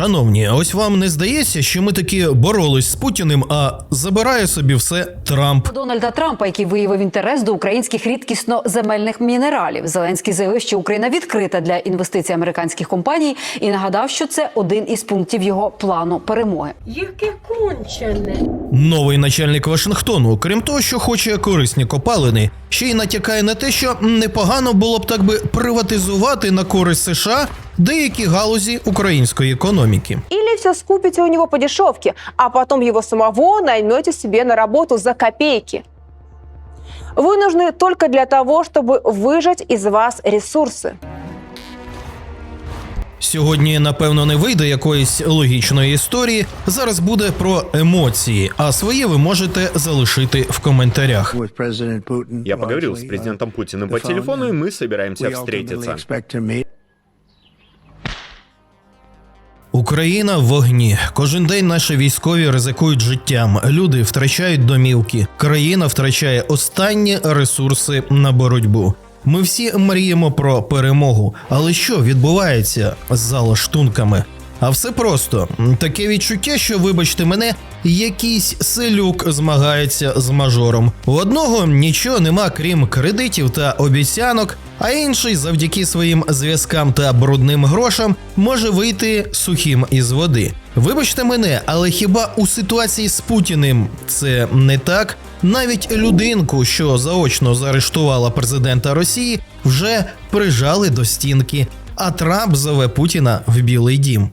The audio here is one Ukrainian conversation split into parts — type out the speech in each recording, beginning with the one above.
Шановні, ось вам не здається, що ми таки боролись з Путіним, а забирає собі все Трамп. Дональда Трампа, який виявив інтерес до українських рідкісно земельних мінералів. Зеленський заявив, що Україна відкрита для інвестицій американських компаній і нагадав, що це один із пунктів його плану перемоги. Яке кончене. Новий начальник Вашингтону, крім того, що хоче корисні копалини, ще й натякає на те, що непогано було б так би приватизувати на користь США деякі галузі української економіки. Или все скупите у него по дешевке, а потом его самого наймете себе на работу за копейки. Вы нужны только для того, чтобы выжать из вас ресурсы. Сьогодні, напевно, не вийде якоїсь логічної історії. Зараз буде про емоції, а свої ви можете залишити в коментарях. Я поговорил с президентом Путиным по телефону, и мы собираемся встретиться. Україна в вогні. Кожен день наші військові ризикують життям. Люди втрачають домівки. Країна втрачає останні ресурси на боротьбу. Ми всі мріємо про перемогу. Але що відбувається з залаштунками? А все просто таке відчуття, що, вибачте мене, якийсь селюк змагається з мажором. У одного нічого нема, крім кредитів та обіцянок, а інший, завдяки своїм зв'язкам та брудним грошам, може вийти сухим із води. Вибачте мене, але хіба у ситуації з Путіним це не так? Навіть людинку, що заочно заарештувала президента Росії, вже прижали до стінки. А Трамп зове Путіна в Білий Дім.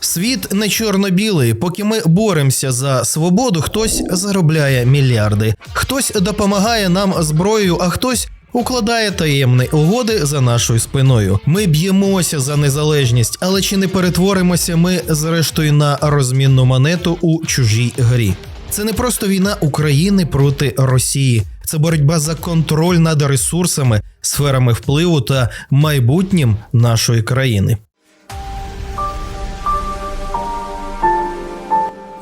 Світ не чорно-білий. Поки ми боремося за свободу, хтось заробляє мільярди, хтось допомагає нам зброєю, а хтось укладає таємні угоди за нашою спиною. Ми б'ємося за незалежність, але чи не перетворимося ми зрештою на розмінну монету у чужій грі? Це не просто війна України проти Росії, це боротьба за контроль над ресурсами, сферами впливу та майбутнім нашої країни.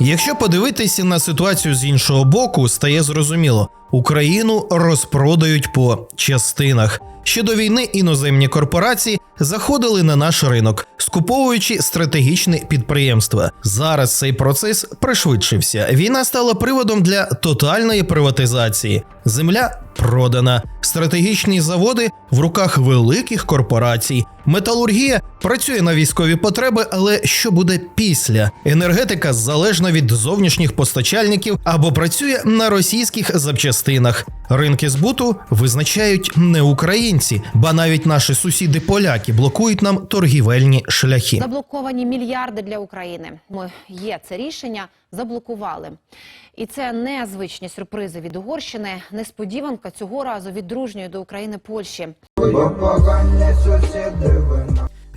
Якщо подивитися на ситуацію з іншого боку, стає зрозуміло, Україну розпродають по частинах. Ще до війни іноземні корпорації заходили на наш ринок, скуповуючи стратегічні підприємства. Зараз цей процес пришвидшився. Війна стала приводом для тотальної приватизації. Земля продана, стратегічні заводи в руках великих корпорацій. Металургія працює на військові потреби, але що буде після? Енергетика залежна від зовнішніх постачальників або працює на російських запчастинах. Ринки збуту визначають не українці, ба навіть наші сусіди поляки блокують нам торгівельні шляхи. Заблоковані мільярди для України. Ми є це рішення, заблокували. І це незвичні сюрпризи від Угорщини. Несподіванка цього разу від дружньої до України Польщі.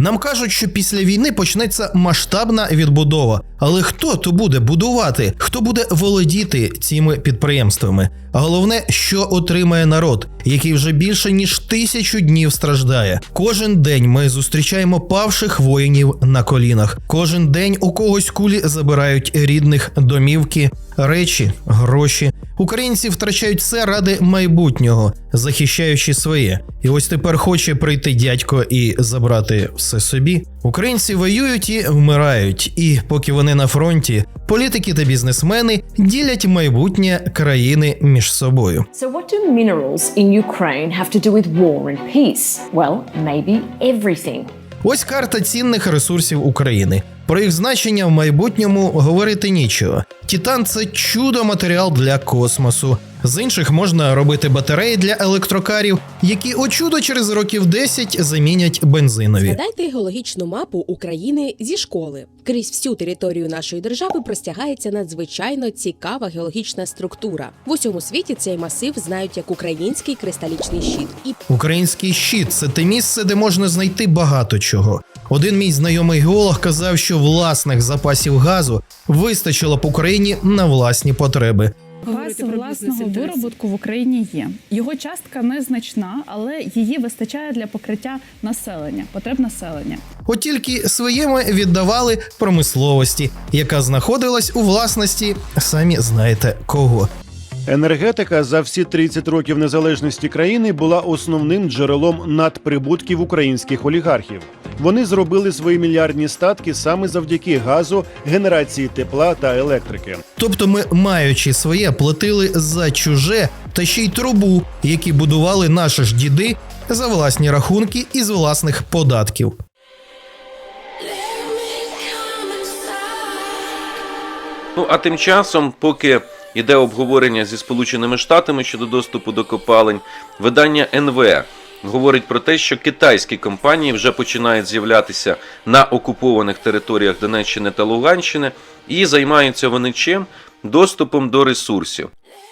Нам кажуть, що після війни почнеться масштабна відбудова. Але хто то буде будувати? Хто буде володіти цими підприємствами? Головне, що отримає народ, який вже більше ніж тисячу днів страждає. Кожен день ми зустрічаємо павших воїнів на колінах. Кожен день у когось кулі забирають рідних домівки, речі, гроші. Українці втрачають все ради майбутнього, захищаючи своє. І ось тепер хоче прийти дядько і забрати все собі. Українці воюють і вмирають. І поки вони на фронті, політики та бізнесмени ділять майбутнє країни між собою. So, what do minerals in Ukraine have to do with war and peace? Well, maybe everything. Ось карта цінних ресурсів України. Про їх значення в майбутньому говорити нічого. Титан це чудо матеріал для космосу. З інших можна робити батареї для електрокарів, які о чудо через років 10 замінять бензинові. Згадайте геологічну мапу України зі школи. Крізь всю територію нашої держави простягається надзвичайно цікава геологічна структура. В усьому світі цей масив знають як український кристалічний щит. І Український щит це те місце, де можна знайти багато чого. Один мій знайомий геолог казав, що власних запасів газу вистачило б Україні на власні потреби. Газ власного виробутку в Україні є. Його частка незначна, але її вистачає для покриття населення, потреб населення. От тільки своєми віддавали промисловості, яка знаходилась у власності, самі знаєте кого. Енергетика за всі 30 років незалежності країни була основним джерелом надприбутків українських олігархів. Вони зробили свої мільярдні статки саме завдяки газу, генерації тепла та електрики. Тобто ми, маючи своє, платили за чуже та ще й трубу, які будували наші ж діди за власні рахунки із власних податків. Ну а тим часом, поки йде обговорення зі Сполученими Штатами щодо доступу до копалень, видання НВ говорить про те, що китайські компанії вже починають з'являтися на окупованих територіях Донеччини та Луганщини, і займаються вони чим? Доступом до ресурсів.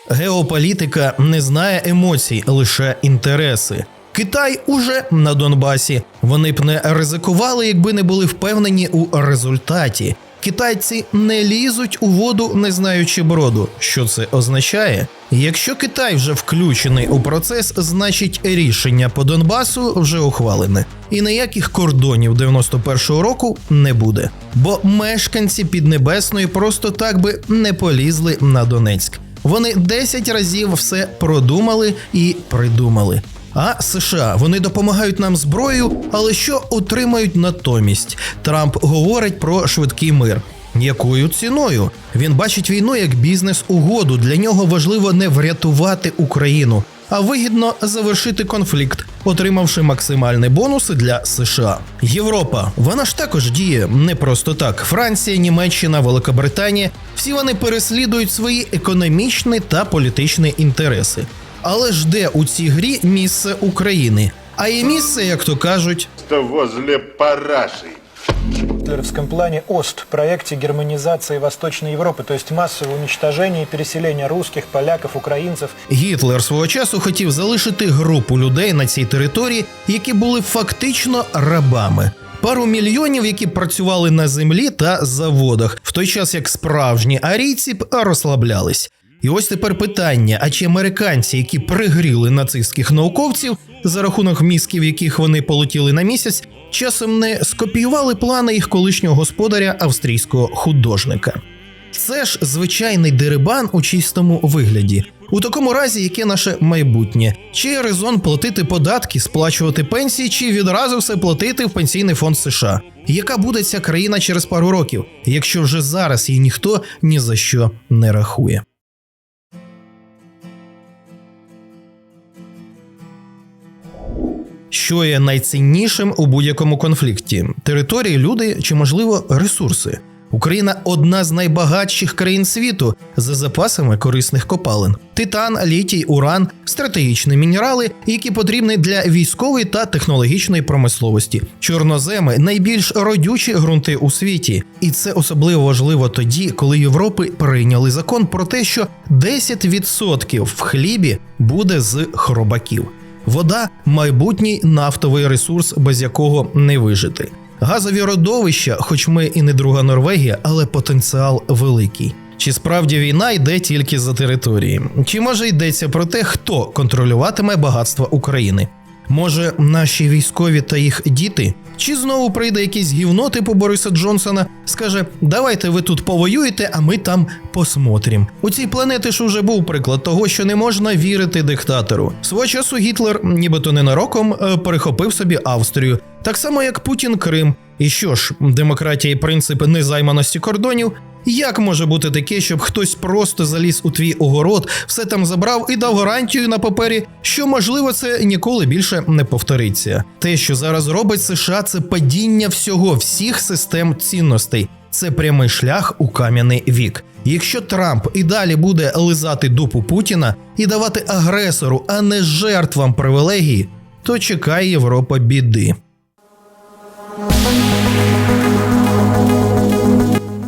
Геополітика не знає емоцій, лише інтереси. Китай уже на Донбасі. Вони б не ризикували, якби не були впевнені у результаті. Китайці не лізуть у воду, не знаючи броду. Що це означає? Якщо Китай вже включений у процес, значить рішення по Донбасу вже ухвалене. І ніяких кордонів 91-го року не буде. Бо мешканці Піднебесної просто так би не полізли на Донецьк. Вони 10 разів все продумали і придумали. А США вони допомагають нам зброєю, але що отримають натомість? Трамп говорить про швидкий мир. Якою ціною? Він бачить війну як бізнес-угоду. Для нього важливо не врятувати Україну, а вигідно завершити конфлікт, отримавши максимальні бонуси для США. Європа, вона ж також діє не просто так. Франція, Німеччина, Великобританія всі вони переслідують свої економічні та політичні інтереси. Але ж де у цій грі місце України? А є місце, як то кажуть, возле параши. В гитлеровском плане ОСТ, проекте германизации Восточной Европы, то есть массового уничтожения и переселения русских, поляков, украинцев. Гітлер свого часу хотів залишити групу людей на цій території, які були фактично рабами. Пару мільйонів, які працювали на землі та заводах, в той час як справжні арійці б розслаблялись. І ось тепер питання: а чи американці, які пригріли нацистських науковців за рахунок мізків, яких вони полетіли на місяць, часом не скопіювали плани їх колишнього господаря австрійського художника? Це ж звичайний дерибан у чистому вигляді. У такому разі, яке наше майбутнє? Чи є резон платити податки, сплачувати пенсії, чи відразу все платити в пенсійний фонд США? Яка буде ця країна через пару років, якщо вже зараз її ніхто ні за що не рахує? Що є найціннішим у будь-якому конфлікті: території, люди чи, можливо, ресурси. Україна одна з найбагатших країн світу за запасами корисних копалин: титан, літій, уран, стратегічні мінерали, які потрібні для військової та технологічної промисловості. Чорноземи найбільш родючі ґрунти у світі, і це особливо важливо тоді, коли Європи прийняли закон про те, що 10% в хлібі буде з хробаків. Вода майбутній нафтовий ресурс, без якого не вижити. Газові родовища, хоч ми і не друга Норвегія, але потенціал великий. Чи справді війна йде тільки за території? Чи може йдеться про те, хто контролюватиме багатство України? Може, наші військові та їх діти? Чи знову прийде якийсь гівно типу Бориса Джонсона, скаже: давайте ви тут повоюєте, а ми там посмотрім. У цій планети ж уже був приклад того, що не можна вірити диктатору. Свого часу Гітлер, нібито ненароком, е, перехопив собі Австрію, так само як Путін Крим. І що ж, демократія і принцип незайманості кордонів. Як може бути таке, щоб хтось просто заліз у твій огород, все там забрав і дав гарантію на папері, що можливо це ніколи більше не повториться? Те, що зараз робить США, це падіння всього, всіх систем цінностей. Це прямий шлях у кам'яний вік. Якщо Трамп і далі буде лизати дупу Путіна і давати агресору, а не жертвам привілегії, то чекає Європа біди.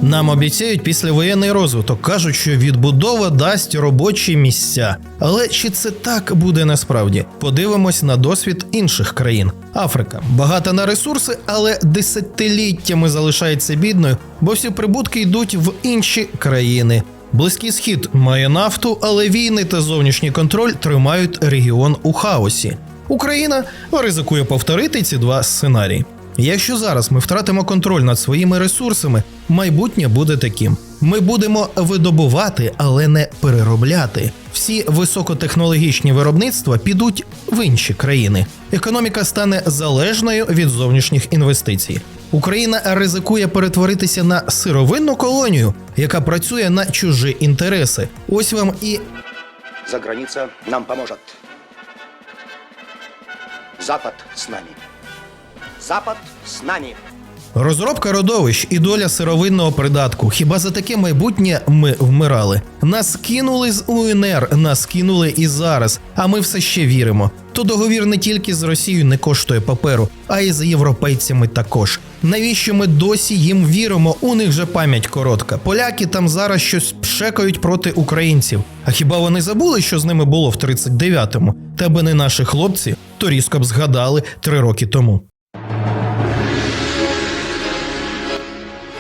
Нам обіцяють післявоєнний розвиток. кажуть, що відбудова дасть робочі місця. Але чи це так буде насправді? Подивимось на досвід інших країн. Африка багата на ресурси, але десятиліттями залишається бідною, бо всі прибутки йдуть в інші країни. Близький схід має нафту, але війни та зовнішній контроль тримають регіон у хаосі. Україна ризикує повторити ці два сценарії. Якщо зараз ми втратимо контроль над своїми ресурсами, майбутнє буде таким: Ми будемо видобувати, але не переробляти. Всі високотехнологічні виробництва підуть в інші країни. Економіка стане залежною від зовнішніх інвестицій. Україна ризикує перетворитися на сировинну колонію, яка працює на чужі інтереси. Ось вам і За граница нам поможет. Запад с нами. Запад с нами. Розробка родовищ і доля сировинного придатку. Хіба за таке майбутнє ми вмирали? Нас кинули з УНР, нас кинули і зараз. А ми все ще віримо. То договір не тільки з Росією не коштує паперу, а й з європейцями також. Навіщо ми досі їм віримо? У них же пам'ять коротка. Поляки там зараз щось пшекають проти українців. А хіба вони забули, що з ними було в 39-му? Та би не наші хлопці, то різко б згадали три роки тому.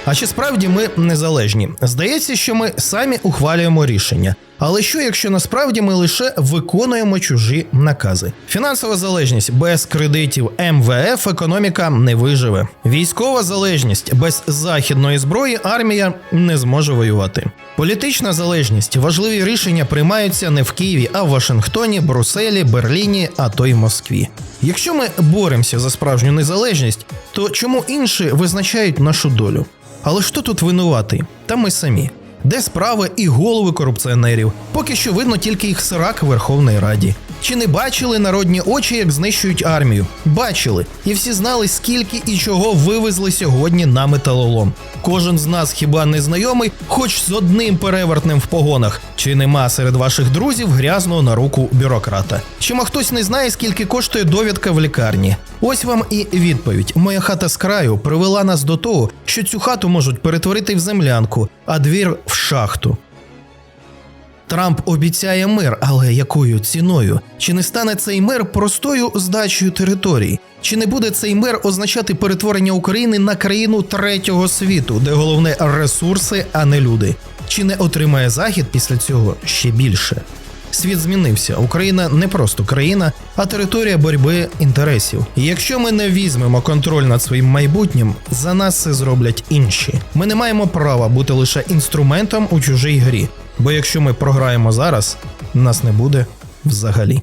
А чи справді ми незалежні? Здається, що ми самі ухвалюємо рішення. Але що, якщо насправді ми лише виконуємо чужі накази? Фінансова залежність без кредитів МВФ економіка не виживе. Військова залежність без західної зброї армія не зможе воювати. Політична залежність важливі рішення приймаються не в Києві, а в Вашингтоні, Брюсселі, Берліні, а то й Москві. Якщо ми боремося за справжню незалежність, то чому інші визначають нашу долю? Але хто тут винуватий? Та ми самі. Де справи і голови корупціонерів? Поки що видно тільки їх срак в Верховній Раді. Чи не бачили народні очі, як знищують армію? Бачили, і всі знали, скільки і чого вивезли сьогодні на металолом. Кожен з нас хіба не знайомий, хоч з одним перевертнем в погонах. Чи нема серед ваших друзів грязного на руку бюрократа? Чима хтось не знає, скільки коштує довідка в лікарні? Ось вам і відповідь. Моя хата з краю привела нас до того, що цю хату можуть перетворити в землянку, а двір в шахту. Трамп обіцяє мир, але якою ціною? Чи не стане цей мир простою здачею територій? Чи не буде цей мир означати перетворення України на країну третього світу, де головне ресурси, а не люди? Чи не отримає Захід після цього ще більше? Світ змінився. Україна не просто країна, а територія боротьби інтересів. І якщо ми не візьмемо контроль над своїм майбутнім, за нас це зроблять інші. Ми не маємо права бути лише інструментом у чужій грі. Бо якщо ми програємо зараз, нас не буде взагалі.